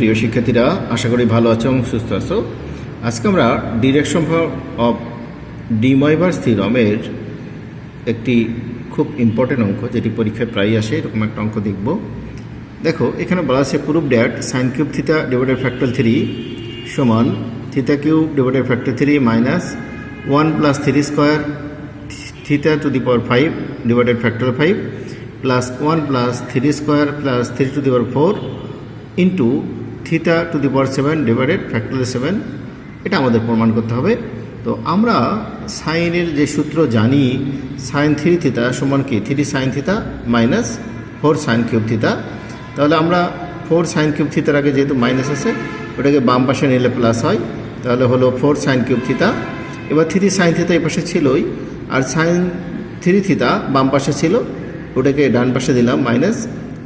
প্রিয় শিক্ষার্থীরা, আশা করি ভালো আছো এবং সুস্থ আছো। আজকে আমরা ডিরেকশন অফ ডিময়ভার্স থিরমের একটি খুব ইম্পর্টেন্ট অঙ্ক, যেটি পরীক্ষায় প্রায়ই আসে, এরকম একটা অঙ্ক দেখব। দেখো, এখানে বলা আছে proof that sine cube theta divided factor three সমান theta cube divided factor three minus one plus three square theta to the power five divided factor five plus one plus three square plus three to the power four into theta to the power seven divided factorial seven এটা আমাদের প্রমাণ করতে হবে। তো আমরা সাইনের যে সূত্র জানি সাইন থ্রি থিতা সমান কি? Three sine theta minus four sine cube theta তাহলে আমরা ফোর সাইন কিউব থিতার আগে যেহেতু মাইনাস আছে, ওটাকে বাম পাশে নিলে প্লাস হয়। তাহলে হলো ফোর সাইন কিউব থিতা এবার থ্রি সাইন থিতা এই পাশে ছিলই, আর সাইন থ্রি থিতা বাম পাশে ছিল, ওটাকে ডান পাশে দিলাম মাইনাস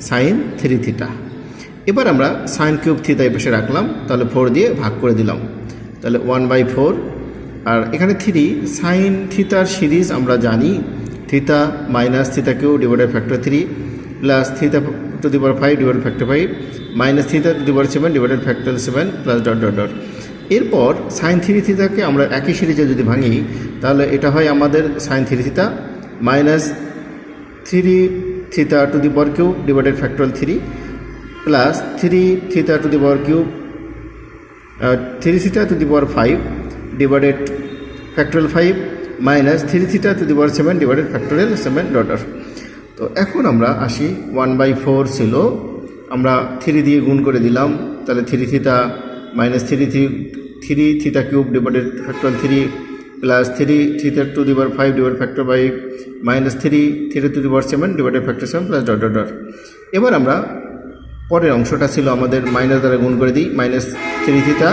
সাইন থ্রি থিটা এবার আমরা সাইন কিউব থিতা এই রাখলাম, তাহলে ফোর দিয়ে ভাগ করে দিলাম। তাহলে ওয়ান বাই ফোর আর এখানে থ্রি সাইন থিতার সিরিজ আমরা জানি theta minus theta cube divided factor three plus theta to the power five divide factor five minus theta to the power seven divided factor seven plus dot dot dot এরপর sine three থিতাকে আমরা একই সিরিজে যদি ভাঙি, তাহলে এটা হয় আমাদের sine three theta minus three theta to the power cube divided factor three plus three theta to the power cube three theta to the power five divided factorial five minus three theta to the power seven divided factorial seven daughter তো এখন আমরা আসি one by four ছিল। আমরা three দিয়ে গুণ করে দিলাম। তাহলে three theta minus three three three theta cube divided factorial three plus three theta to the power five divide factor five minus three three to the power seven divided factor seven plus dot dot dot এবার আমরা পরের অংশটা ছিল আমাদের minus দ্বারা গুণ করে দিই। Minus three theta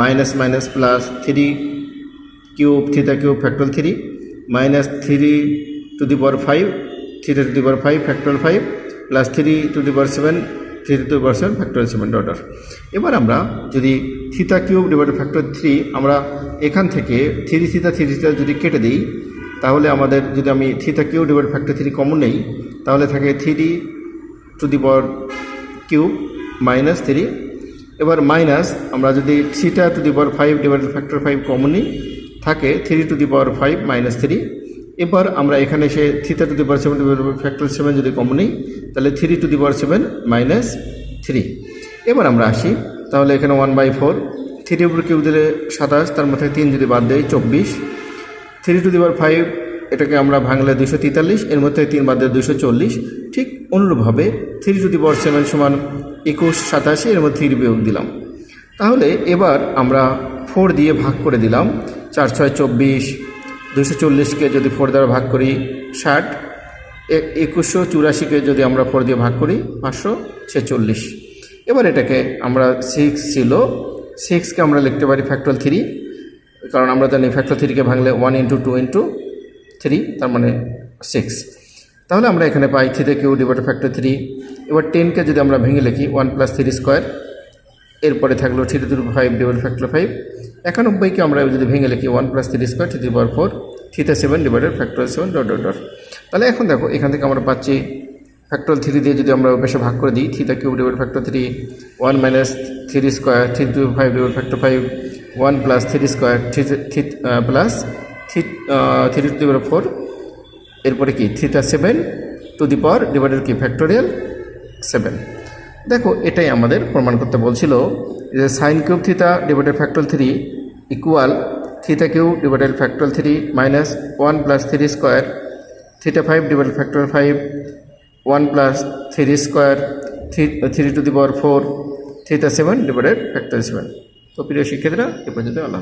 minus minus plus three cube theta cube factor three minus three to the power five three to the power five factor five plus three to the power seven three to power seven factor seven daughter এবার আমরা যদি theta cube divide factor three আমরা এখান থেকে three থিতা three থিতা যদি কেটে দিই, তাহলে আমাদের যদি আমি theta cube divide factor three common নেই, তাহলে থাকে three to the power cube minus three. এবার মাইনাস, আমরা যদি three theta to the power five divided factor five কমনই থাকে, three to the power five minus three. এবার আমরা এখানে এসে three theta to the power seven factor seven যদি কমনই, তাহলে three to the power seven minus three. এবার আমরা আসি, তাহলে এখানে ওয়ান বাই ফোর। থ্রি উপর কিউব দিলে সাতাশ, তার মধ্যে তিন যদি বাদ দেয় চব্বিশ। Three to the power five এটাকে আমরা ভাঙলে দুশো তেতাল্লিশ, এর মধ্যে তিন বাদ দুশো চল্লিশ। ঠিক অনুরূপভাবে three to the power seven সমান একুশ, সাতাশি, এর মধ্যে থ্রি বিয়োগ দিলাম। তাহলে এবার আমরা ফোর দিয়ে ভাগ করে দিলাম। চার, ছয়, চব্বিশ দুশো চল্লিশকে যদি ফোর দ্বারা ভাগ করি ষাট একুশশো চুরাশিকে যদি আমরা ফোর দিয়ে ভাগ করি পাঁচশো ছেচল্লিশ। এবার এটাকে আমরা সিক্স ছিল সিক্সকে আমরা লিখতে পারি ফ্যাক্টর থ্রি কারণ আমরা জানি ফ্যাক্টর থ্রিকে ভাঙলে one into two into three তার মানে সিক্স তাহলে আমরা এখানে পাই three cube divide factor three এবার টেনকে যদি আমরা ভেঙে লিখি ওয়ান প্লাস থ্রি স্কোয়ার এরপরে থাকল three to five divide factor five একানব্বইকে আমরা যদি ভেঙে লিখি one plus three square three power four থ্রিতে seven divided factor seven dot dot dot তাহলে এখন দেখো, এখান থেকে আমরা পাচ্ছি ফ্যাক্টর থ্রি দিয়ে যদি আমরা বেশি ভাগ করে দিই three theta cube divide factor three one minus three square three to five divide factor five one plus three square three three plus three three to divide four এরপরে কি? Three theta seven, to the power divided কি? Factorial seven. দেখো, এটাই আমাদের প্রমাণ করতে বলছিল যে sine cube theta divided factor three equal theta cube divided factor three minus one plus three square, theta five divided factor five, one plus three square three three to the power four three theta seven divided factor seven. তো প্রিয় শিক্ষার্থীরা, এ পর্যন্ত আল্লাহ